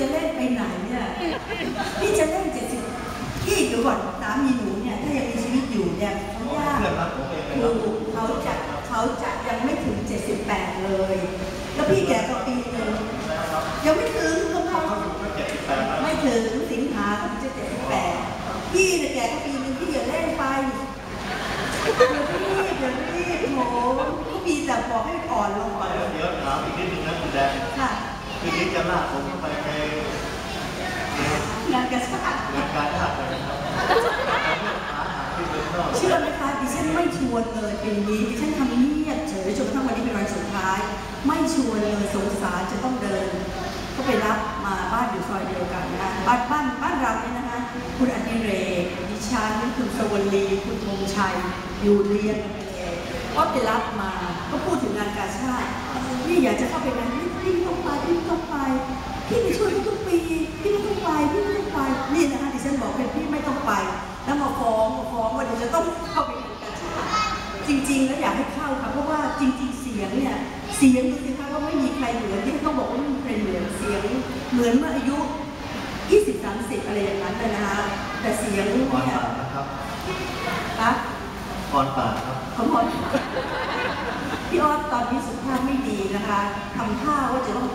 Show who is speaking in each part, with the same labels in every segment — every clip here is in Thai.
Speaker 1: จะเล่นไปไหนเนี่
Speaker 2: ย
Speaker 1: พี่จะ
Speaker 2: เล่นเจ็ดสิบพี่ดูก่อนสามีหนูเนี่ย ถ้ายังมีชีวิตอยู่เนี่ยเขายากถูกเขาจะ
Speaker 1: เขาจะยังไม่ถึงเจ็ดสิบแปดเลย แล้ว
Speaker 2: พี่แกก็ปีนึงยังไม่ถึงเขาไม่ถึงสิงหาเขาจะเจ็ดสิบแปดพี่เนี่ยแกก็ปีนึงพี่อย่าเล่นไปอย่ารีบอย่ารีบโหเขามีแต่บอกให้อ่อนลง
Speaker 1: ไป คือนี้จะลากผมเข้าไปใน
Speaker 2: งานกระชาก
Speaker 1: รายการลากเลยนะครับเชื่
Speaker 2: อไหมคะดิฉันไม่ชวนเลยปีนี้ดิฉันทำเงียบเฉยจนกระทั่งวันนี้เป็นวันสุดท้าย ไม่ชวนเลยสงสารจะต้องเดิน ก็ไปรับมาบ้านอยู่ซอยเดียวกันนะคะบ้านบ้านบ้านเราเนี่ยนะคะคุณอดิเรกดิฉันคุณสวลีคุณธงชัยอยู่เรียนกันเองก็ไปรับมาก็พูดถึงงานกาชาติพี่อยากจะเข้าไปงานพี่ พี่ไม่ต้องไปพี่ไม่ต้องไปพี่ไปช่วยเขาทุกปีพี่ไม่ต้องไปพี่ไม่ต้องไปนี่นะคะดิฉันบอกเป็นพี่ไม่ต้องไป แล้วมาฟ้องมาฟ้องว่าเดี๋ยวจะต้องเข้าไปงานกาชาติจริง ๆ แล้วอยากให้เข้าค่ะเพราะว่าจริง ๆ เสียงเนี่ยเสียงดูสิคะว่าไม่มีใครเหมือนที่เขาบอกว่าไม่มีใครเหมือนเสียงเหมือนเมื่ออายุ20 30อะไรอย่างนั้นเลยนะคะแต่เสียงเนี่ย
Speaker 1: ปากครับ
Speaker 2: รัก
Speaker 1: อ่อนปากครับ
Speaker 2: ขอโทษพี่ออสตอนนี้สุขภาพไม่ดีนะคะทำท่าว่าจะต้อง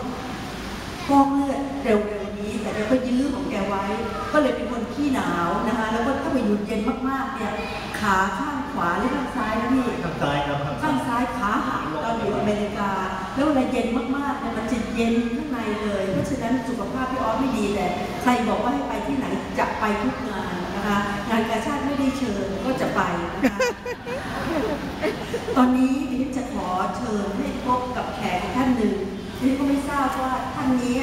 Speaker 2: ฟอกเลือดเร็วๆนี้ แต่เราก็ยื้อของแกไว้ ก็เลยเป็นคนขี้หนาวนะคะ แล้วก็ถ้าไปอยู่เย็นมากๆเนี่ยขาข้างขวาหรือข้างซ้ายนะพี่
Speaker 1: ข้างซ้ายครับ
Speaker 2: ข้างซ้ายขาหักตอนอยู่อเมริกา แล้วเวลาเย็นมากๆเนี่ยมันจะเย็นข้างในเลย เพราะฉะนั้นสุขภาพพี่ออสไม่ดีแต่ใครบอกว่าให้ไปที่ไหนจะไปทุกงานนะคะงานกาชาติไม่ได้เชิญก็จะไปนะคะ ตอนนี้ดิฉันจะขอเชิญให้พบกับแขกท่านหนึ่งดิฉันก็ไม่ทราบว่าท่านนี้